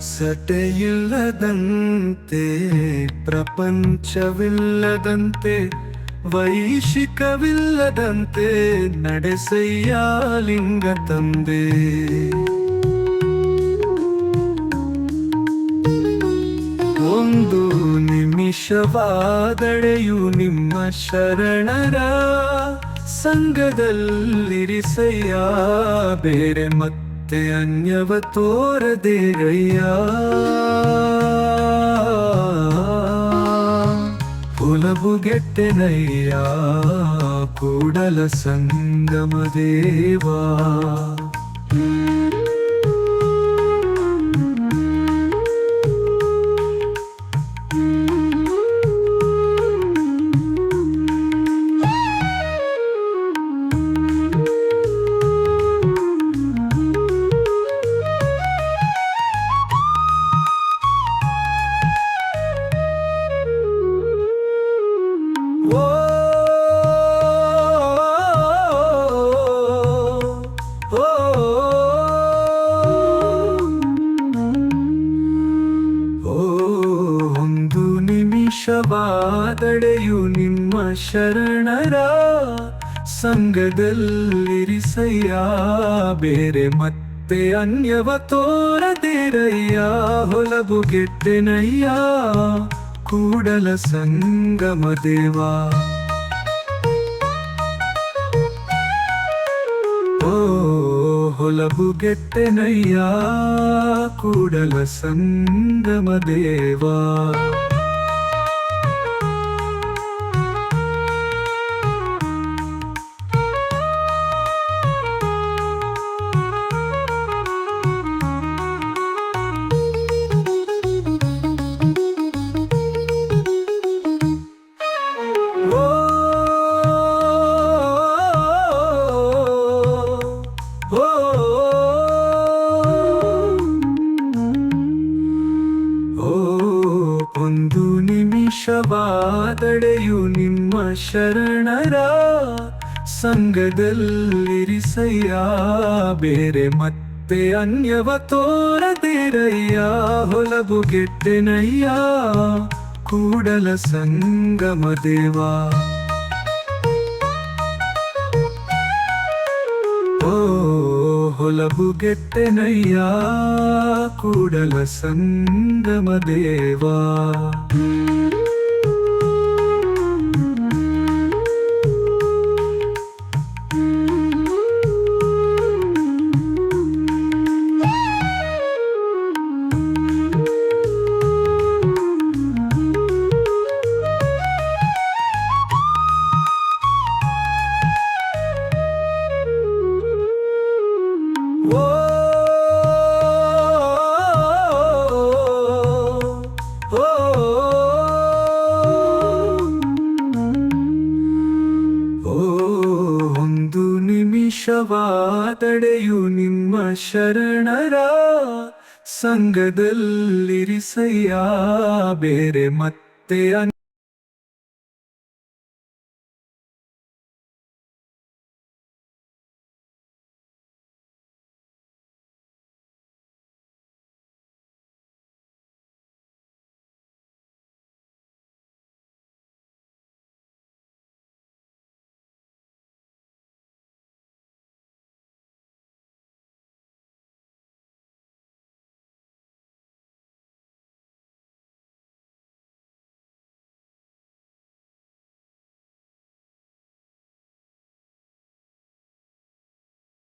ಅಳತೆಯಿಲ್ಲದಂತೆ ಪ್ರಪಂಚವಿಲ್ಲದಂತೆ ವೈಶಿಕವಿಲ್ಲದಂತೆ ನಡೆಸಯ್ಯ ಲಿಂಗ ತಂದೆ. ಒಂದು ನಿಮಿಷವಾದಡೆಯು ನಿಮ್ಮ ಶರಣರ ಸಂಘದಲ್ಲಿರಿಸಯ್ಯ ಬೇರೆ ಮತ್ತೆ ಅನ್ಯವ ತೋರದೇರಯ್ಯ ಹುಲಬುಗೆಟ್ಟೆನಯ್ಯ ಕೂಡಲ ಸಂಗಮ ನಿಮಿಷವಾದಡೆಯು ನಿಮ್ಮ ಶರಣರ ಸಂಘದಲ್ಲಿರಿಸಯ್ಯ. ಬೇರೆ ಮತ್ತೆ ಅನ್ಯವ ತೋರದೇರಯ್ಯ. ಹೊಲಬುಗೆಟ್ಟೆನಯ್ಯ ಕೂಡಲ ಸಂಗಮ ದೇವಾ. ಹೊಲಬು ಹೊಲಬುಗೆಟ್ಟೆನಯ್ಯ ಕೂಡಲ ಸಂಗಮ ದೇವಾ. ನಿಮಿಷವಾದಡೆಯು ನಿಮ್ಮ ಶರಣರ ಸಂಘದಲ್ಲಿರಿಸಯ್ಯ. ಬೇರೆ ಮತ್ತೆ ಅನ್ಯವ ತೋರದೇರಯ್ಯ. ಹೊಲಬುಗೆಟ್ಟೆನಯ್ಯ ಕೂಡಲ ಸಂಗಮ ದೇವಾ. ಓ ಹೊಲಬುಗೆಟ್ಟೆನಯ್ಯ ಕೂಡಲ ಸಂಗಮ ದೇವಾ ನಿಮಿಷವಾದಡೆಯು ನಿಮ್ಮ ಶರಣರ ಸಂಘದಲ್ಲಿರಿಸಯ್ಯ. ಬೇರೆ ಮತ್ತೆ